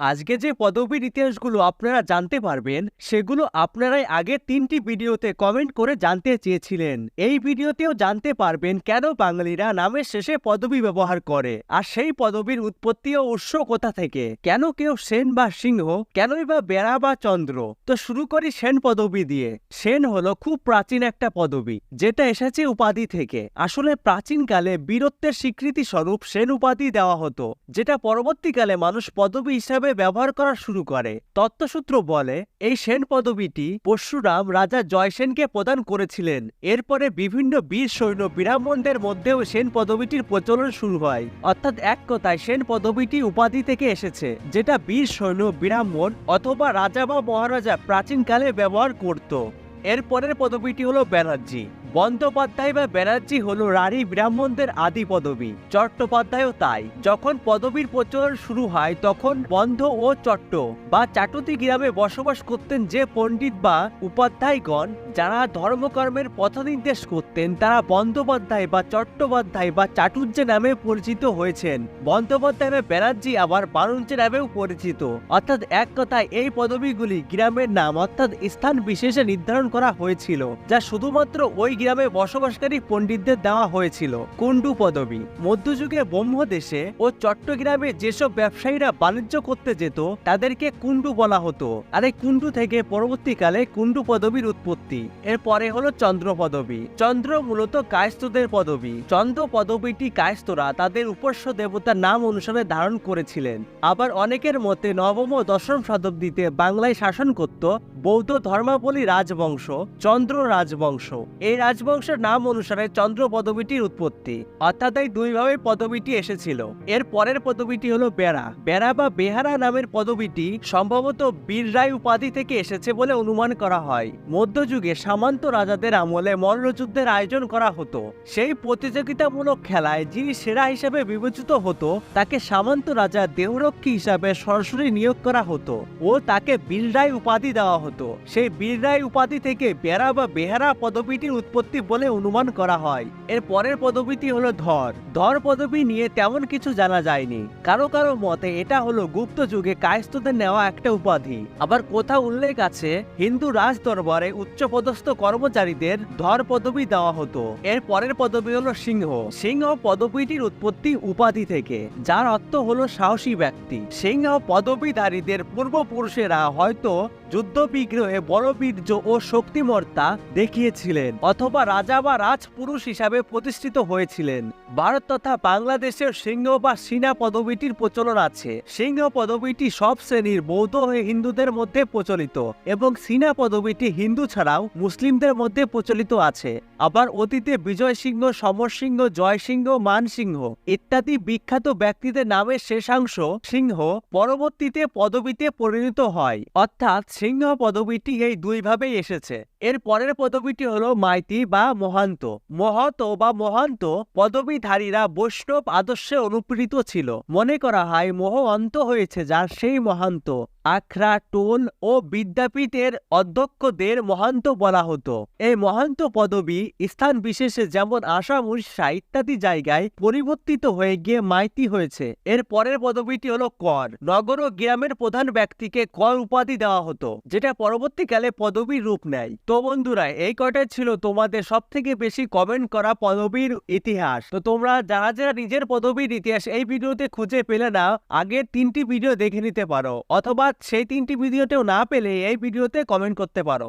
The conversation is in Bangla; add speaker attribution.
Speaker 1: আজকে যে পদবীর ইতিহাসগুলো আপনারা জানতে পারবেন, সেগুলো আপনারাই আগে তিনটি ভিডিওতে কমেন্ট করে জানতে চেয়েছিলেন। এই ভিডিওতেও জানতে পারবেন কেন বাঙালিরা নামের শেষে পদবী ব্যবহার করে, আর সেই পদবীর উৎপত্তি ও উৎস কোথা থেকে? কেন কেউ সেন বা সিংহ? কেনই বা বেড়া বা চন্দ্র? তো শুরু করি সেন পদবী দিয়ে। সেন হলো খুব প্রাচীন একটা পদবী, যেটা এসেছে উপাধি থেকে। আসলে প্রাচীনকালে বীরত্বের স্বীকৃতি স্বরূপ সেন উপাধি দেওয়া হতো, যেটা পরবর্তীকালে মানুষ পদবী হিসাবে ব্যবহার করা শুরু করে? তত্ত্বসূত্র বলে, এই সেন পদবীটি পরশুরাম রাজা জয়সেনকে প্রদান করেছিলেন। এরপরে বিভিন্ন বীর সৈন্য ব্রাহ্মণদের মধ্যেও সেন পদবীটির প্রচলন শুরু হয়। অর্থাৎ এক কথায়, সেন পদবীটি উপাধি থেকে এসেছে, যেটা বীর সৈন্য ব্রাহ্মণ অথবা রাজা বা মহারাজা প্রাচীনকালে ব্যবহার করত। এরপরের পদবীটি হলো ব্যানার্জি। বন্দ্যোপাধ্যায় বা ব্যানার্জি হল রাঢ়ী ব্রাহ্মণদের আদি পদবী। চট্টোপাধ্যায়ও তাই। যখন পদবীর প্রচলন শুরু হয়, তখন বন্ধ ও চট্ট বা চাটুতি গ্রামে বসবাস করতেন যে পণ্ডিত বা উপাধ্যায়গণ, যারা ধর্মকর্মের পথ নির্দেশ করতেন, তারা বন্দ্যোপাধ্যায় বা চট্টোপাধ্যায় বা চাটুর্য নামে পরিচিত হয়েছেন। বন্দ্যোপাধ্যায় বা ব্যানার্জি আবার বাণিজ্য নামেও পরিচিত। অর্থাৎ এক কথায় এই পদবীগুলি গ্রামের নাম, অর্থাৎ স্থান বিশেষে নির্ধারণ করা হয়েছিল, যা শুধুমাত্র ওই গ্রামে বসবাসকারী পণ্ডিতদের দেওয়া হয়েছিল। কুণ্ডু পদবী। মধ্যযুগে ব্রহ্মদেশে ও চট্টগ্রামে যেসব ব্যবসায়ীরা বাণিজ্য করতে যেত, তাদেরকে কুণ্ডু বলা হতো। আর এই কুণ্ডু থেকে পরবর্তীকালে কুণ্ডু পদবীর উৎপত্তি। এরপরে হলো চন্দ্র পদবী। চন্দ্র মূলত কায়স্থদের পদবী। চন্দ্র পদবীটি কায়স্থরা তাদের উপাস্য দেবতার নাম অনুসারে ধারণ করেছিলেন। আবার অনেকের মতে নবম ও দশম শতাব্দীতে বাংলায় শাসন করত বৌদ্ধ ধর্মাবলী রাজবংশ, চন্দ্র রাজবংশ। এই রাজবংশের নাম অনুসারে চন্দ্র পদবীটির উৎপত্তি। অর্থাৎ এই দুইভাবে পদবীটি এসেছিল। এর পরের পদবীটি হলো বেড়া। বেড়া বা বেহারা নামের পদবীটি সম্ভবত বীর রায় উপাধি থেকে এসেছে বলে অনুমান করা হয়। মধ্যযুগে সামন্ত রাজাদের আমলে মল্লযুদ্ধের আয়োজন করা হতো। সেই প্রতিযোগিতামূলক খেলায় যিনি সেরা হিসেবে বিবেচিত হতো, তাকে সামন্ত রাজা দেহরক্ষী হিসাবে সরাসরি নিয়োগ করা হতো ও তাকে বীর রায় উপাধি দেওয়া হতো। সেই বীর রায় উপাধি থেকে বেড়া বা বেহারা পদবীটির উৎপত্তি বলে অনুমান করা হয়। এর পরের পদবীটি হলো ধর। ধর পদবী নিয়ে তেমন কিছু জানা যায়নি। কারও কারও মতে এটা হলো গুপ্ত যুগে কায়স্থদের নেওয়া একটা উপাধি। আবার কোথাও উল্লেখ আছে, হিন্দু রাজ দরবারে উচ্চপদস্থ কর্মচারীদের ধর পদবী দেওয়া হতো। এর পরের পদবী হলো সিংহ। সিংহ পদবীটির উৎপত্তি উপাধি থেকে, যার অর্থ হলো সাহসী ব্যক্তি। সিংহ পদবীধারীদের পূর্বপুরুষেরা হয়তো যুদ্ধ বিগ্রহে বড় বীর্য ও শক্তিমত্তা দেখিয়েছিলেন, অথবা রাজা বা রাজপুরুষ হিসাবে প্রতিষ্ঠিত হয়েছিলেন। ভারত তথা বাংলাদেশের সিংহ বা সিনা পদবীটির প্রচলন আছে। সিংহ পদবীটি সব শ্রেণির বৌদ্ধ ও হিন্দুদের মধ্যে প্রচলিত, এবং সিনা পদবীটি হিন্দু ছাড়াও মুসলিমদের মধ্যে প্রচলিত আছে। আবার অতীতে বিজয় সিংহ, সমর সিংহ, জয় সিংহ, মান সিংহ ইত্যাদি বিখ্যাত ব্যক্তিদের নামের শেষাংশ সিংহ পরবর্তীতে পদবীতে পরিণত হয়। অর্থাৎ সিংহ পদবীটি এই দুইভাবেই এসেছে। এর পরের পদবীটি হলো মাইতি বা মহান্ত। মহত বা মহান্ত পদবীধারীরা বৈষ্ণব আদর্শে অনুপ্রীত ছিল। মনে করা হয়, মোহ অন্ত হয়েছে যার সেই মহান্ত। আখড়া, টোল ও বিদ্যাপীঠের অধ্যক্ষদের মহান্ত বলা হতো। এই মহান্ত পদবী স্থান বিশেষে যেমন আসাম, উড়িষ্যা ইত্যাদি জায়গায় পরিবর্তিত হয়ে গিয়ে মাইতি হয়েছে। এর পরের পদবীটি হলো কর। নগর ও গ্রামের প্রধান ব্যক্তিকে কর উপাধি দেওয়া হতো, যেটা পরবর্তীকালে পদবীর রূপ নেয়। তো বন্ধুরা, এই কটাই ছিল তোমাদের সব থেকে বেশি কমেন্ট করা পদবীর ইতিহাস। তো তোমরা যারা যারা নিজের পদবীর ইতিহাস এই ভিডিওতে খুঁজে পেলে না আগের তিনটি ভিডিও দেখে নিতে পারো, অথবা সেই তিনটি ভিডিওতেও না পেলে এই ভিডিওতে কমেন্ট করতে পারো।